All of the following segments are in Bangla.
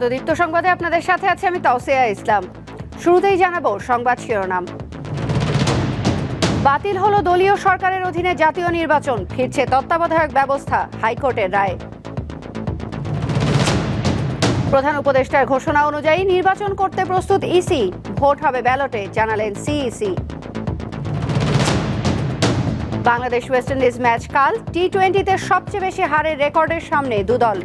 স্বাগত দীপ্ত সংবাদে আপনাদের সাথে আছে আমি তাওসিয়া ইসলাম। শুরুতেই জানাব সংবাদ শিরোনাম। বাতিল হলো দলীয় সরকারের অধীনে জাতীয় নির্বাচন, ফিরছে তত্ত্বাবধায়ক ব্যবস্থা, হাইকোর্টের রায়। প্রধান উপদেষ্টার ঘোষণা অনুযায়ী নির্বাচন করতে প্রস্তুত ইসি, ভোট হবে ব্যালটে, জানালেন CEC. Bangladesh West Indies match কাল টি টোয়েন্টিতে সবচেয়ে বেশি হারের রেকর্ডের সামনে দুদল।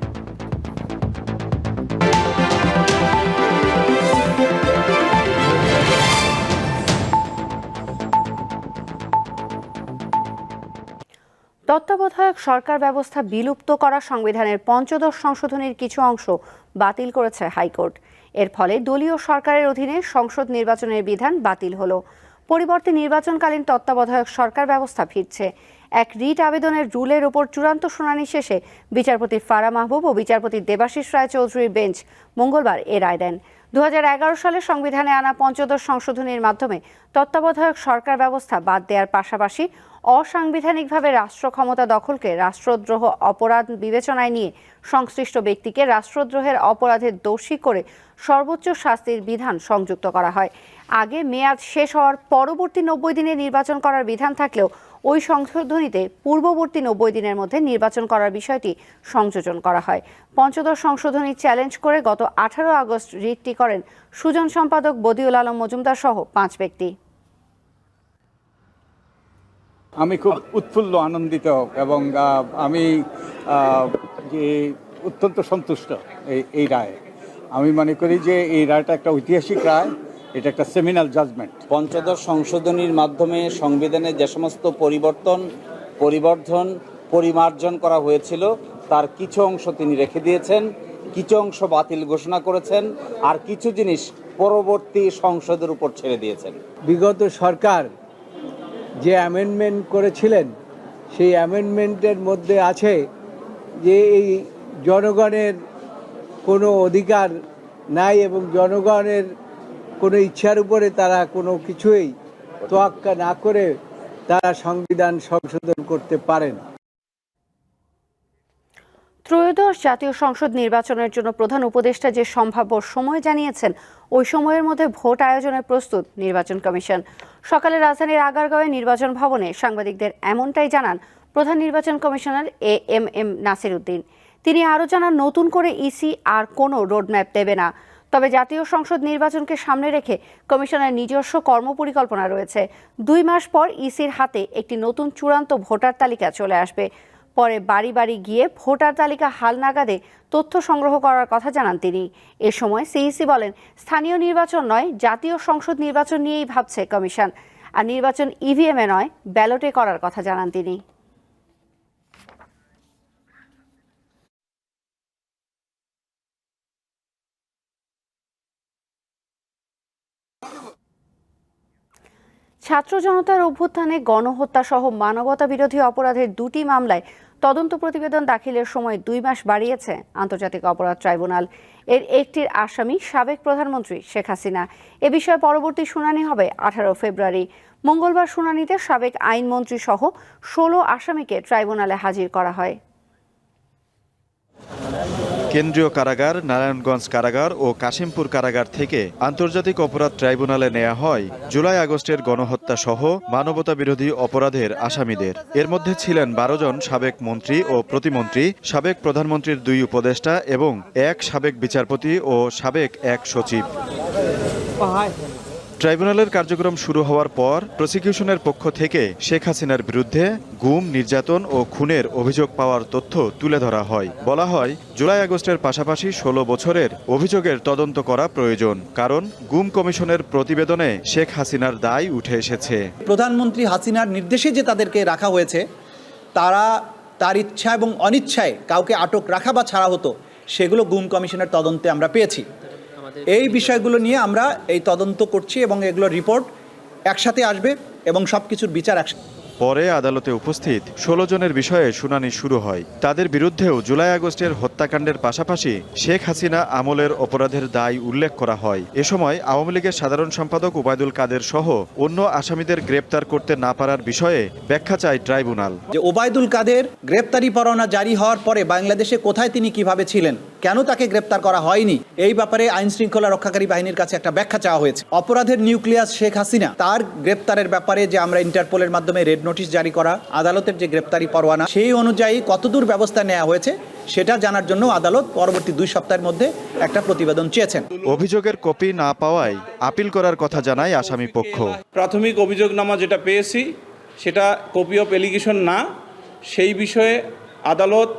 তত্ত্বাবধায়ক সরকার ব্যবস্থা বিলুপ্ত করা সংবিধানের পঞ্চদশ সংশোধনীর কিছু অংশ বাতিল করেছে হাইকোর্ট। এর ফলে দলীয় সরকারের অধীনে সংসদ নির্বাচনের বিধান বাতিল হলো। পরিবর্তে নির্বাচনকালীন তত্ত্বাবধায়ক সরকার ব্যবস্থা ফিরছে। এক রিট আবেদনের রুলের ওপর চূড়ান্ত শুনানি শেষে বিচারপতি ফারা মাহবুব ও বিচারপতি দেবাশিস রায় চৌধুরীর বেঞ্চ মঙ্গলবার এ রায় দেন। দু হাজার এগারো সালে সংবিধানে আনা পঞ্চদশ সংশোধনীর মাধ্যমে তত্ত্বাবধায়ক সরকার ব্যবস্থা বাদ দেওয়ার পাশাপাশি অসাংবিধানিকভাবে রাষ্ট্র ক্ষমতা দখলকে রাষ্ট্রদ্রোহ অপরাধ বিবেচনায় নিয়ে সংশ্লিষ্ট ব্যক্তিকে রাষ্ট্রদ্রোহের অপরাধের দোষী করে সর্বোচ্চ শাস্তির বিধান সংযুক্ত করা হয়। আগে মেয়াদ শেষ হওয়ার পরবর্তী নব্বই দিনে নির্বাচন করার বিধান থাকলেও ওই সংশোধনীতে পূর্ববর্তী নব্বই দিনের মধ্যে নির্বাচন করার বিষয়টি সংযোজন করা হয়। পঞ্চদশ সংশোধনী চ্যালেঞ্জ করে গত আঠারো আগস্ট রিটটি করেন সুজন সম্পাদক বদিউল আলম মজুমদার সহ পাঁচ ব্যক্তি। আমি খুব উৎফুল্ল, আনন্দিত এবং আমি যে অত্যন্ত সন্তুষ্ট এই এই রায়ে। আমি মনে করি যে এই রায়টা একটা ঐতিহাসিক রায়। এটা একটা সেমিনাল জাজমেন্ট পঞ্চদশ সংশোধনীর মাধ্যমে সংবিধানে যে সমস্ত পরিবর্তন পরিবর্ধন পরিমার্জন করা হয়েছিল তার কিছু অংশ তিনি রেখে দিয়েছেন কিছু অংশ বাতিল ঘোষণা করেছেন আর কিছু জিনিস পরবর্তী সংসদের উপর ছেড়ে দিয়েছেন। বিগত সরকার যে অ্যামেন্ডমেন্ট করেছিলেন সেই অ্যামেন্ডমেন্টের মধ্যে আছে যে এই জনগণের কোনো অধিকার নাই এবং জনগণের কোনো ইচ্ছার উপরে তারা কোনো কিছুই তোয়াক্কা না করে তারা সংবিধান সংশোধন করতে পারেন ত্রয়োদশ জাতীয় সংসদ নির্বাচনের জন্য প্রধান উপদেষ্টা যে সম্ভাব্য সময় জানিয়েছেন, ওই সময়ের মধ্যে ভোট আয়োজনে প্রস্তুত নির্বাচন কমিশন। সকালে রাজধানীর আগারগাঁওয়ে নির্বাচন ভবনে সাংবাদিকদের এমনটাই জানান প্রধান নির্বাচন commissioner A M M Nasir Uddin. তিনি আরও জানান, নতুন করে ইসি আর কোনো রোডম্যাপ দেবে না। তবে জাতীয় সংসদ নির্বাচনকে সামনে রেখে কমিশনের নিজস্ব কর্মপরিকল্পনা রয়েছে। দুই মাস পর ইসির হাতে একটি নতুন চূড়ান্ত ভোটার তালিকা চলে আসবে। পরে বাড়ি বাড়ি গিয়ে ভোটার তালিকা হালনাগাদে তথ্য সংগ্রহ করার কথা জানান তিনি। এ সময় সিইসি বলেন, স্থানীয় নির্বাচন নয়, জাতীয় সংসদ নির্বাচন নিয়েই ভাবছে কমিশন। আর নির্বাচন ইভিএমে নয়, ব্যালটে করার কথা জানান তিনি। ছাত্র জনতার অভ্যুত্থানে গণহত্যা সহ মানবতা বিরোধী অপরাধের দুটি মামলায় তদন্ত প্রতিবেদন দাখিলের সময় দুই মাস বাড়িয়েছে আন্তর্জাতিক অপরাধ ট্রাইব্যুনাল। এর একটির আসামি সাবেক প্রধানমন্ত্রী শেখ হাসিনা। এ বিষয়ে পরবর্তী শুনানি হবে আঠারো ফেব্রুয়ারি। মঙ্গলবার শুনানিতে সাবেক আইনমন্ত্রী সহ ষোলো আসামিকে ট্রাইব্যুনালে হাজির করা হয়। কেন্দ্রীয় কারাগার, নারায়ণগঞ্জ কারাগার ও কাশিমপুর কারাগার থেকে আন্তর্জাতিক অপরাধ ট্রাইব্যুনালে নেওয়া হয় জুলাই আগস্টের গণহত্যা সহ মানবতা বিরোধী অপরাধের আসামিদের। এর মধ্যে ছিলেন বারো জন সাবেক মন্ত্রী ও প্রতিমন্ত্রী, সাবেক প্রধানমন্ত্রীর দুই উপদেষ্টা এবং এক সাবেক বিচারপতি ও সাবেক এক সচিব। ট্রাইব্যুনালের কার্যক্রম শুরু হওয়ার পর প্রসিকিউশনের পক্ষ থেকে শেখ হাসিনার বিরুদ্ধে গুম, নির্যাতন ও খুনের অভিযোগ পাওয়ার তথ্য তুলে ধরা হয়। বলা হয়, জুলাই আগস্টের পাশাপাশি ষোলো বছরের অভিযোগের তদন্ত করা প্রয়োজন, কারণ গুম কমিশনের প্রতিবেদনে শেখ হাসিনার দায় উঠে এসেছে। প্রধানমন্ত্রী হাসিনার নির্দেশে যে তাদেরকে রাখা হয়েছে, তারা তার ইচ্ছা এবং অনিচ্ছায় কাউকে আটক রাখা বা ছাড়া হতো, সেগুলো গুম কমিশনের তদন্তে আমরা পেয়েছি। এই বিষয়গুলো নিয়ে আমরা এই তদন্ত করছি এবং এগুলো রিপোর্ট একসাথে আসবে এবং সব কিছুর বিচার একসাথে পরে আদালতে উপস্থিত ষোলো জনের বিষয়ে শুনানি শুরু হয়। তাদের বিরুদ্ধেও জুলাই আগস্টের হত্যাকাণ্ডের পাশাপাশি শেখ হাসিনা আমলের অপরাধের দায় উল্লেখ করা হয়। এ সময় আওয়ামী লীগের সাধারণ সম্পাদক উবায়দুল কাদের সহ অন্য আসামিদের গ্রেপ্তার করতে না পারার বিষয়ে ব্যাখ্যা চায় ট্রাইব্যুনাল। যে ওবায়দুল কাদের গ্রেপ্তারি পরোয়ানা জারি হওয়ার পরে বাংলাদেশে কোথায় তিনি কীভাবে ছিলেন? কেন তাকে গ্রেপ্তার করা হয়নি? এই ব্যাপারে আইন শৃঙ্খলা রক্ষাকারী বাহিনীর কাছে একটা ব্যাখ্যা চাওয়া হয়েছে। অপরাধের নিউক্লিয়াস শেখ হাসিনা তার গ্রেপ্তারের ব্যাপারে যে আমরা ইন্টারপোলের মাধ্যমে রেড নোটিশ জারি করা আদালতের যে গ্রেপ্তারি পরোয়ানা সেই অনুযায়ী কতদূর ব্যবস্থা নেওয়া হয়েছে সেটা জানার জন্য আদালত পরবর্তী দুই সপ্তাহের মধ্যে একটা প্রতিবেদন চেয়েছেন। অভিযোগের কপি না পাওয়ায় আপিল করার কথা জানায় আসামি পক্ষ। প্রাথমিক অভিযোগনামা যেটা পেয়েছি সেটা কপি অফ এলিগেশন না। সেই বিষয়ে আদালত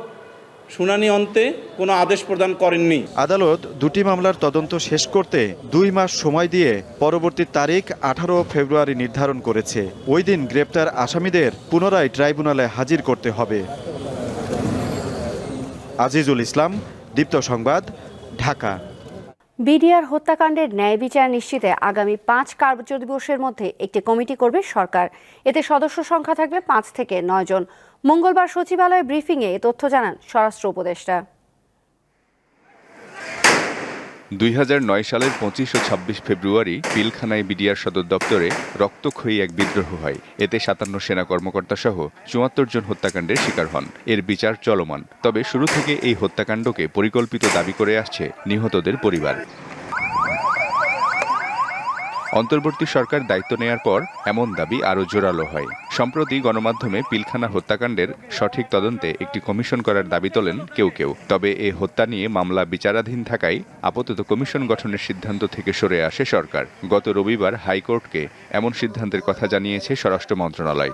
শুনানি অন্তে কোনো আদেশ প্রদান করেননি। আদালত দুটি মামলার তদন্ত শেষ করতে দুই মাস সময় দিয়ে পরবর্তী তারিখ আঠারো ফেব্রুয়ারি নির্ধারণ করেছে। ওই দিন গ্রেপ্তার আসামিদের পুনরায় ট্রাইব্যুনালে হাজির করতে হবে। আজিজুল ইসলাম দীপ্ত সংবাদ ঢাকা। বিডিআর হত্যাকাণ্ডের ন্যায় বিচার নিশ্চিতে আগামী পাঁচ কার্য দিবসের মধ্যে একটি কমিটি করবে সরকার। এতে সদস্য সংখ্যা থাকবে পাঁচ থেকে নয় জন। মঙ্গলবার সচিবালয়ে ব্রিফিংয়ে এ তথ্য জানান স্বরাষ্ট্র উপদেষ্টা। দুই হাজার নয় সালের পঁচিশ ও ছাব্বিশ ফেব্রুয়ারি পিলখানায় বিডিআর সদর দপ্তরে রক্তক্ষয়ী এক বিদ্রোহ হয়। এতে সাতান্ন সেনা কর্মকর্তা সহ চুয়াত্তর জন হত্যাকাণ্ডের শিকার হন। এর বিচার চলমান। তবে শুরু থেকে এই হত্যাকাণ্ডকে পরিকল্পিত দাবি করে আসছে নিহতদের পরিবার। অন্তর্বর্তী সরকার দায়িত্ব নেয়ার পর এমন দাবি আরও জোরালো হয়। সম্প্রতি গণমাধ্যমে পিলখানা হত্যাকাণ্ডের সঠিক তদন্তে একটি কমিশন করার দাবি তোলেন কেউ কেউ। তবে এ হত্যা নিয়ে মামলা বিচারাধীন থাকায় আপাতত কমিশন গঠনের সিদ্ধান্ত থেকে সরে আসে সরকার। গত রবিবার হাইকোর্টকে এমন সিদ্ধান্তের কথা জানিয়েছে স্বরাষ্ট্র মন্ত্রণালয়।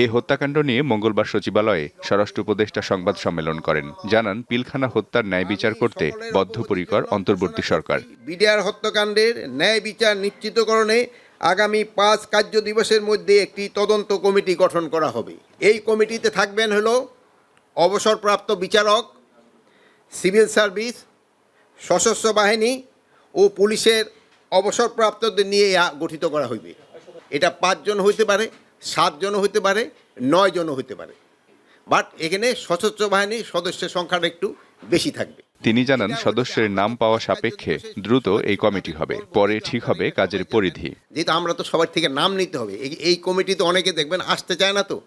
এই হত্যাকাণ্ড নিয়ে মঙ্গলবার সচিবালয়ে স্বরাষ্ট্র উপদেষ্টা সংবাদ সম্মেলন করেন। জানান পিলখানা হত্যার ন্যায় বিচার করতে বদ্ধপরিকর অন্তর্বর্তী সরকার। বিডিআর হত্যাকাণ্ডের ন্যায় বিচার নিশ্চিতকরণে আগামী পাঁচ কার্য দিবসের মধ্যে একটি তদন্ত কমিটি গঠন করা হবে। এই কমিটিতে থাকবেন হলো অবসরপ্রাপ্ত বিচারক সিভিল সার্ভিস সশস্ত্র বাহিনী ও পুলিশের অবসরপ্রাপ্তদের নিয়ে গঠিত করা হইবে। এটা পাঁচজন হইতে পারে সাতজনও হইতে পারে নয়জনও হইতে পারে। বাট এখানে সশস্ত্র বাহিনীর সদস্যের সংখ্যাটা একটু বেশি থাকবে। তিনি জানান সদস্যের নাম পাওয়া সাপেক্ষে দ্রুত এই কমিটি হবে পরে ঠিক হবে কাজের পরিধি। যেহেতু আমরা তো সবার থেকে নাম নিতে হবে এই- এই কমিটিতে অনেকে দেখবেন আসতে চায় না তো।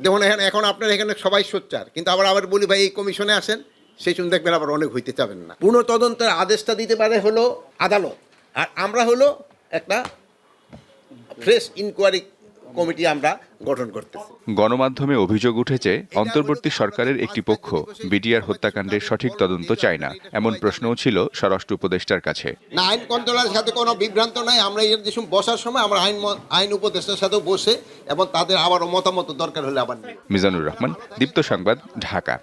যেমন এখানে এখন আপনার এখানে সবাই সোচ্চার কিন্তু আবার আবার বলি ভাই এই কমিশনে আসেন সেই সময় দেখবেন আবার অনেক হইতে চাবেন না। পুনঃ তদন্তের আদেশটা দিতে পারে হলো আদালত আর আমরা হলো একটা ফ্রেশ ইনকোয়ারি কমিটি আমরা গঠন করতেছি। গণমাধ্যমে অভিযোগ উঠেছে অন্তর্বর্তী সরকারের একটি পক্ষ বিডিআর হত্যাকাণ্ডের সঠিক তদন্ত চায় না এমন প্রশ্নও ছিল স্বরাষ্ট্র উপদেষ্টার কাছে। না আইন কন্ট্রোলারের সাথে কোনো বিভ্রান্ত নাই আমরা এর যে সময় বসার সময় আমরা আইন আইন উপদেষ্টার সাথেও বসে এবং তাদের আবারও মতামত দরকার হলে আবার মিজানুর রহমান দীপ্ত সংবাদ ঢাকা।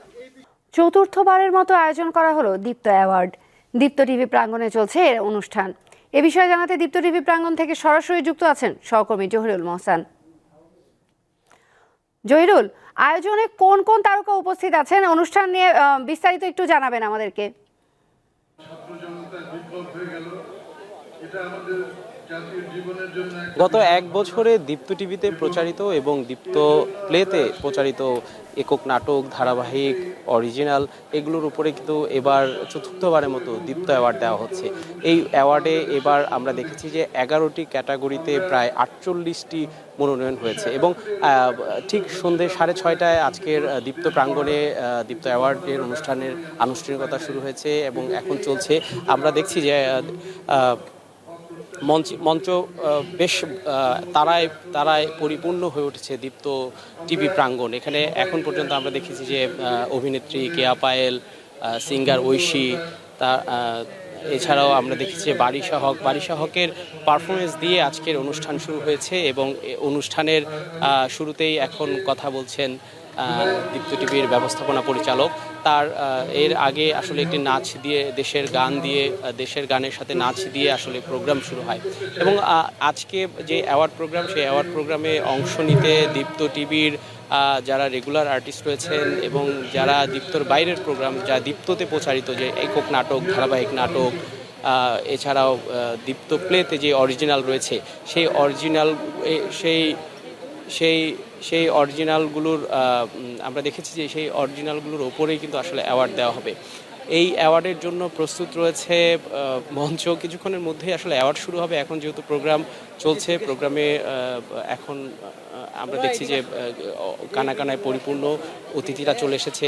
চতুর্থবারের মতো আয়োজন করা হলো দীপ্ত অ্যাওয়ার্ড। দীপ্ত টিভি প্রাঙ্গণে চলছে এর অনুষ্ঠান। এ বিষয়ে জানাতে দীপ্ত টিভি প্রাঙ্গণ থেকে সরাসরি যুক্ত আছেন সহকর্মী জহিরুল মহসান। জহিরুল, আয়োজনে কোন কোন তারকা উপস্থিত আছেন? অনুষ্ঠান নিয়ে বিস্তারিত একটু জানাবেন আমাদেরকে। গত এক বছরে দীপ্ত টিভিতে প্রচারিত এবং দীপ্ত প্লেতে প্রচারিত একক নাটক, ধারাবাহিক অরিজিনাল এগুলোর উপরে কিন্তু এবার চতুর্থবারের মতো দীপ্ত অ্যাওয়ার্ড দেওয়া হচ্ছে। এই অ্যাওয়ার্ডে এবার আমরা দেখেছি যে এগারোটি ক্যাটাগরিতে প্রায় আটচল্লিশটি মনোনয়ন হয়েছে এবং ঠিক সন্ধে সাড়ে ছয়টায় আজকের দীপ্ত প্রাঙ্গণে দীপ্ত অ্যাওয়ার্ডের অনুষ্ঠানের আনুষ্ঠানিকতা শুরু হয়েছে এবং এখন চলছে। আমরা দেখছি যে মঞ্চ মঞ্চ বেশ তারায় তারায় পরিপূর্ণ হয়ে উঠেছে দীপ্ত টিভি প্রাঙ্গণ। এখানে এখন পর্যন্ত আমরা দেখেছি যে অভিনেত্রী কেয়া পায়েল সিঙ্গার ঐশী, তা এছাড়াও আমরা দেখেছি বারিশা হক। বারিশা হকের পারফরমেন্স দিয়ে আজকের অনুষ্ঠান শুরু হয়েছে এবং অনুষ্ঠানের শুরুতেই এখন কথা বলছেন দীপ্ত টিভির ব্যবস্থাপনা পরিচালক। তার এর আগে আসলে একটি নাচ দিয়ে দেশের গান দিয়ে দেশের গানের সাথে নাচ দিয়ে আসলে প্রোগ্রাম শুরু হয়। এবং আজকে যে অ্যাওয়ার্ড প্রোগ্রাম, সেই অ্যাওয়ার্ড প্রোগ্রামে অংশ নিতে দীপ্ত টিভির যারা রেগুলার আর্টিস্ট রয়েছেন এবং যারা দীপ্তর বাইরের প্রোগ্রাম, যা দীপ্ততে প্রচারিত যে একক নাটক, ধারাবাহিক নাটক এছাড়াও দীপ্ত প্লেতে যে অরিজিনাল রয়েছে, সেই অরিজিনাল সেই সেই সেই অরিজিনালগুলোর আমরা দেখেছি যে সেই অরিজিনালগুলোর ওপরেই কিন্তু আসলে অ্যাওয়ার্ড দেওয়া হবে। এই অ্যাওয়ার্ডের জন্য প্রস্তুত রয়েছে মঞ্চ। কিছুক্ষণের মধ্যেই আসলে অ্যাওয়ার্ড শুরু হবে। এখন যেহেতু প্রোগ্রাম চলছে প্রোগ্রামে এখন আমরা দেখছি যে কানা কানায় পরিপূর্ণ অতিথিরা চলে এসেছে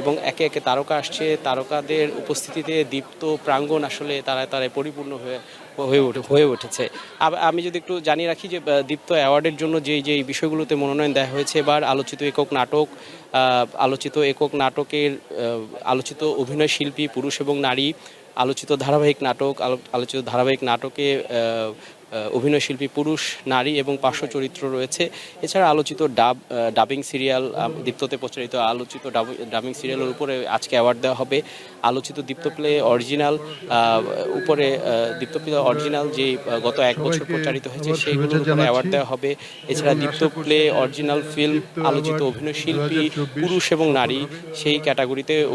এবং একে একে তারকা আসছে। তারকাদের উপস্থিতিতে দীপ্ত প্রাঙ্গণ আসলে তারা তারায় পরিপূর্ণ হয়ে হয়ে ওঠে হয়ে উঠেছে। আমি যদি একটু জানিয়ে রাখি যে দীপ্ত অ্যাওয়ার্ডের জন্য যেই যেই বিষয়গুলোতে মনোনয়ন দেওয়া হয়েছে, এবার আলোচিত একক নাটক আলোচিত একক নাটকের আলোচিত অভিনয় শিল্পী, পুরুষ এবং নারী, আলোচিত ধারাবাহিক নাটক, আলো- আলোচিত ধারাবাহিক নাটকে আহ, আহ, অভিনয় শিল্পী পুরুষ নারী এবং পার্শ্ব চরিত্র রয়েছে। এছাড়া আলোচিত ডাব ডাবিং সিরিয়াল দীপ্ততে প্রচারিত আলোচিত ডাবিং সিরিয়ালের উপরে আজকে অ্যাওয়ার্ড দেওয়া হবে। আলোচিত দীপ্ত প্লে অরিজিনাল উপরে দীপ্ত প্লে অরিজিনাল যে গত এক বছর প্রচারিত হয়েছে সেইগুলোর উপরে অ্যাওয়ার্ড দেওয়া হবে। এছাড়া দীপ্ত প্লে অরিজিনাল ফিল্ম আলোচিত অভিনয় শিল্পী পুরুষ এবং নারী সেই ক্যাটাগরিতে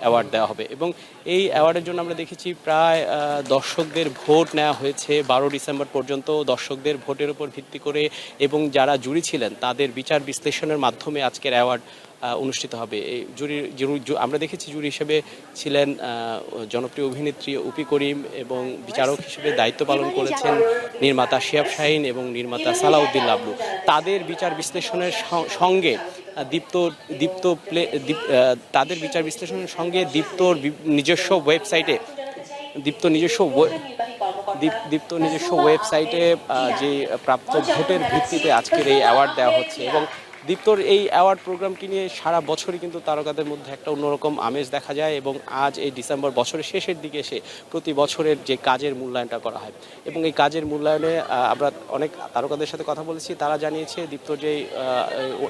অ্যাওয়ার্ড দেওয়া হবে। এবং এই অ্যাওয়ার্ডের জন্য আমরা দেখেছি প্রায় দর্শকদের ভোট নেওয়া হয়েছে। বারো ডিসেম্বর পর্যন্ত দর্শকদের ভোটের উপর ভিত্তি করে এবং যারা জুরি ছিলেন তাদের বিচার বিশ্লেষণের মাধ্যমে আজকের অ্যাওয়ার্ড অনুষ্ঠিত হবে। এই জুরি আমরা দেখেছি জুরি হিসেবে ছিলেন জনপ্রিয় অভিনেত্রী উপি করিম এবং বিচারক হিসেবে দায়িত্ব পালন করেছেন নির্মাতা শিয়াব শাহিন এবং নির্মাতা সালাউদ্দিন লাবলু। তাদের বিচার বিশ্লেষণের সঙ্গে দীপ্ত দীপ্ত প্লে তাদের বিচার বিশ্লেষণের সঙ্গে দীপ্তর নিজস্ব ওয়েবসাইটে দীপ্ত নিজস্ব দীপ্ত নিজস্ব ওয়েবসাইটে যে প্রাপ্ত ভোটের ভিত্তিতে আজকের এই অ্যাওয়ার্ড দেওয়া হচ্ছে এবং দীপ্তর এই অ্যাওয়ার্ড প্রোগ্রামটি নিয়ে সারা বছরই কিন্তু তারকাদের মধ্যে একটা অন্যরকম আমেজ দেখা যায় এবং আজ এই ডিসেম্বর বছরের শেষের দিকে এসে প্রতি বছরের যে কাজের মূল্যায়নটা করা হয় এবং এই কাজের মূল্যায়নে আমরা অনেক তারকাদের সাথে কথা বলেছি, তারা জানিয়েছে দীপ্তর যেই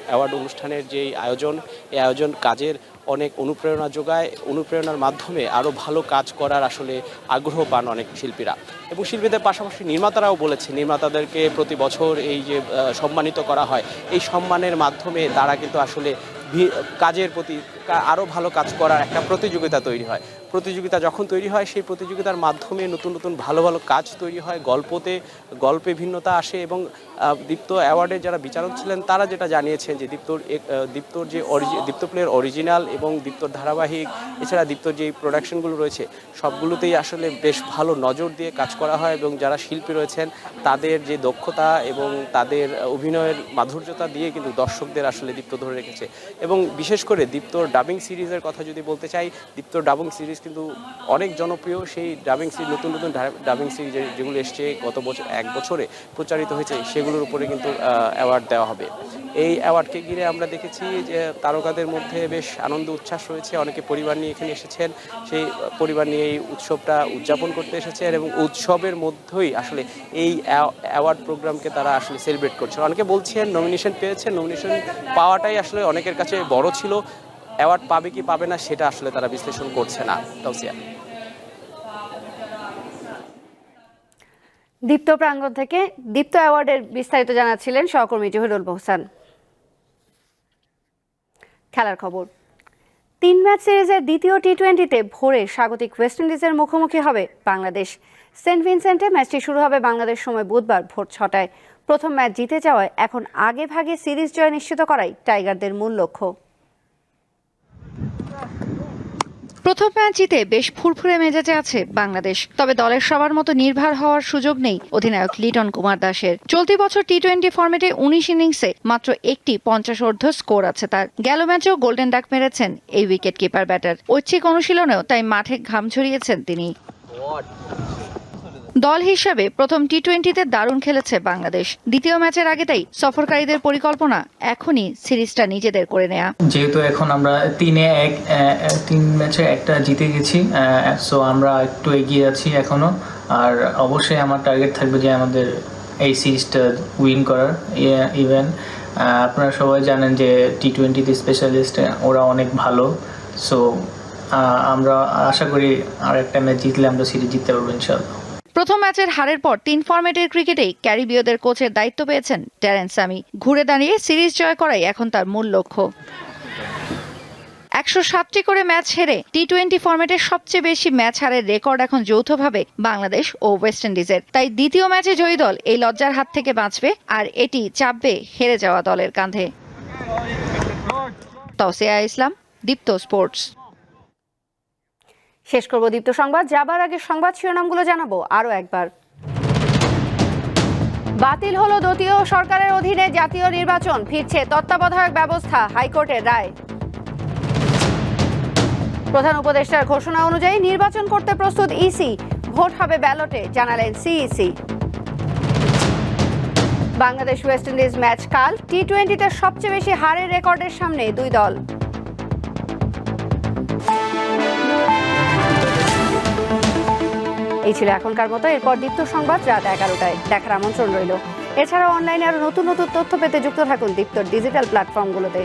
অ্যাওয়ার্ড অনুষ্ঠানের যেই আয়োজন, এই আয়োজন কাজের অনেক অনুপ্রেরণা যোগায়। অনুপ্রেরণার মাধ্যমে আরও ভালো কাজ করার আসলে আগ্রহ পান অনেক শিল্পীরা। এবং শিল্পীদের পাশাপাশি নির্মাতারাও বলেছে নির্মাতাদেরকে প্রতি বছর এই যে সম্মানিত করা হয়, এই সম্মানের মাধ্যমে তারা কিন্তু আসলে কাজের প্রতি আরও ভালো কাজ করার একটা প্রতিযোগিতা তৈরি হয়। প্রতিযোগিতা যখন তৈরি হয়, সেই প্রতিযোগিতার মাধ্যমে নতুন নতুন ভালো ভালো কাজ তৈরি হয়। গল্পতে, গল্পে ভিন্নতা আসে এবং দীপ্ত অ্যাওয়ার্ডের যারা বিচারক ছিলেন, তারা যেটা জানিয়েছেন যে দীপ্তর দীপ্তর যে দীপ্ত প্লের অরিজিনাল এবং দীপ্তর ধারাবাহিক, এছাড়া দীপ্তর যে প্রোডাকশনগুলো রয়েছে, সবগুলোতেই আসলে বেশ ভালো নজর দিয়ে কাজ করা হয় এবং যারা শিল্পী রয়েছেন, তাদের যে দক্ষতা এবং তাদের অভিনয়ের মাধুর্যতা দিয়ে কিন্তু দর্শকদের আসলে দীপ্ত ধরে রেখেছে। এবং বিশেষ করে দীপ্তর ডাবিং সিরিজের কথা যদি বলতে চাই, দীপ্তর ডাবিং সিরিজ কিন্তু অনেক জনপ্রিয়। সেই ডাবিং সিরিজ নতুন নতুন ডাবিং সিরিজ যেগুলো এসছে গত বছর এক বছরে প্রচারিত হয়েছে, সেগুলোর উপরে কিন্তু অ্যাওয়ার্ড দেওয়া হবে। এই অ্যাওয়ার্ডকে ঘিরে আমরা দেখেছি যে, তারকাদের মধ্যে বেশ আনন্দ, উচ্ছ্বাস রয়েছে। অনেকে পরিবার নিয়ে এখানে এসেছেন। সেই পরিবার নিয়ে এই উৎসবটা উদযাপন করতে এসেছেন এবং উৎসবের মধ্যেই আসলে এই অ্যাওয়ার্ড প্রোগ্রামকে তারা আসলে সেলিব্রেট করছেন। অনেকে বলছেন নমিনেশন পেয়েছেন। নমিনেশন পাওয়াটাই আসলে অনেকের কাছে বড় ছিল। অ্যাওয়ার্ড পাবে কি পাবে না সেটা আসলে তারা বিশ্লেষণ করছে না। তাওসিয়া। দীপ্ত প্রাঙ্গণ থেকে দীপ্ত অ্যাওয়ার্ডের বিস্তারিত জানাচ্ছিলেন সহকর্মী জহিরুল মোহসান। খেলার খবর। তিন ম্যাচ সিরিজের দ্বিতীয় টি টোয়েন্টিতে ভোরে স্বাগতিক ওয়েস্ট ইন্ডিজের মুখোমুখি হবে বাংলাদেশ। সেন্ট ভিনসেন্টে ম্যাচটি শুরু হবে বাংলাদেশ সময় বুধবার ভোর ছটায়। প্রথম ম্যাচ জিতে যাওয়ায় এখন আগে ভাগে সিরিজ জয় নিশ্চিত করাই টাইগারদের মূল লক্ষ্য। প্রথম ম্যাচ জিতে বেশ ফুরফুরে মেজাজে আছে বাংলাদেশ, তবে দলের সবার মতো নির্ভর হওয়ার সুযোগ নেই অধিনায়ক লিটন কুমার দাসের। চলতি বছর টি টোয়েন্টি ফর্মেটে উনিশ ইনিংসে মাত্র একটি পঞ্চাশ অর্ধ স্কোর আছে তার। গেল ম্যাচেও গোল্ডেন ডাক মেরেছেন এই উইকেট কিপার ব্যাটার। ঐচ্ছিক অনুশীলনেও তাই মাঠে ঘাম ছড়িয়েছেন তিনি। দল হিসাবে প্রথম টি টোয়েন্টিতে দারুণ খেলেছে বাংলাদেশ। দ্বিতীয় ম্যাচের আগে তাই সফরকারীদের পরিকল্পনা এখনই সিরিজটা নিজেদের করে নেয়া। যেহেতু এখন আমরা তিনে এক তিন ম্যাচে একটা জিতে গেছি সো আমরা একটু এগিয়ে আছি এখনও। আর অবশ্যই আমার টার্গেট থাকবে যে আমাদের এই সিরিজটা উইন করার ইভেন আপনারা সবাই জানেন যে টি টোয়েন্টিতে স্পেশালিস্ট ওরা অনেক ভালো। সো আমরা আশা করি আর একটা ম্যাচ জিতলে আমরা সিরিজ জিততে পারব ইনশাল্লাহ প্রথম ম্যাচের হারের পর তিন ফরম্যাটের ক্রিকেটেই ক্যারিবীয়দের কোচের দায়িত্ব পেয়েছেন ট্যারেন্স সামি ঘুরে দাঁড়িয়ে সিরিজ জয় করাই এখন তার মূল লক্ষ্য। একশো সাতটি করে ম্যাচ হেরে টি টোয়েন্টি ফরম্যাটের সবচেয়ে বেশি ম্যাচ হারের রেকর্ড এখন যৌথভাবে বাংলাদেশ ও ওয়েস্ট ইন্ডিজের। তাই দ্বিতীয় ম্যাচে জয়ী দল এই লজ্জার হাত থেকে বাঁচবে আর এটি চাপবে হেরে যাওয়া দলের কাঁধে। তসিয়া ইসলাম, দীপ্ত স্পোর্টস। শেষ করব দীপ্ত সংবাদ। যাবার আগে সংবাদ শিরোনামগুলো জানাব আরও একবার। বাতিল হলো দ্বিতীয় সরকারের অধীনে জাতীয় নির্বাচন, ফিরছে তত্ত্বাবধায়ক ব্যবস্থা, হাইকোর্টের রায়। প্রধান উপদেষ্টার ঘোষণা অনুযায়ী নির্বাচন করতে প্রস্তুত ইসি, ভোট হবে ব্যালটে, জানালেন CEC. Bangladesh West Indies match কাল টি টোয়েন্টিতে সবচেয়ে বেশি হারের রেকর্ডের সামনে দুই দল। এই ছিল এখনকার মতো। এরপর দীপ্ত সংবাদ রাত এগারোটায়। দেখার আমন্ত্রণ রইল। এছাড়াও অনলাইনে আরও নতুন নতুন তথ্য পেতে যুক্ত থাকুন দীপ্তর ডিজিটাল প্ল্যাটফর্মগুলোতে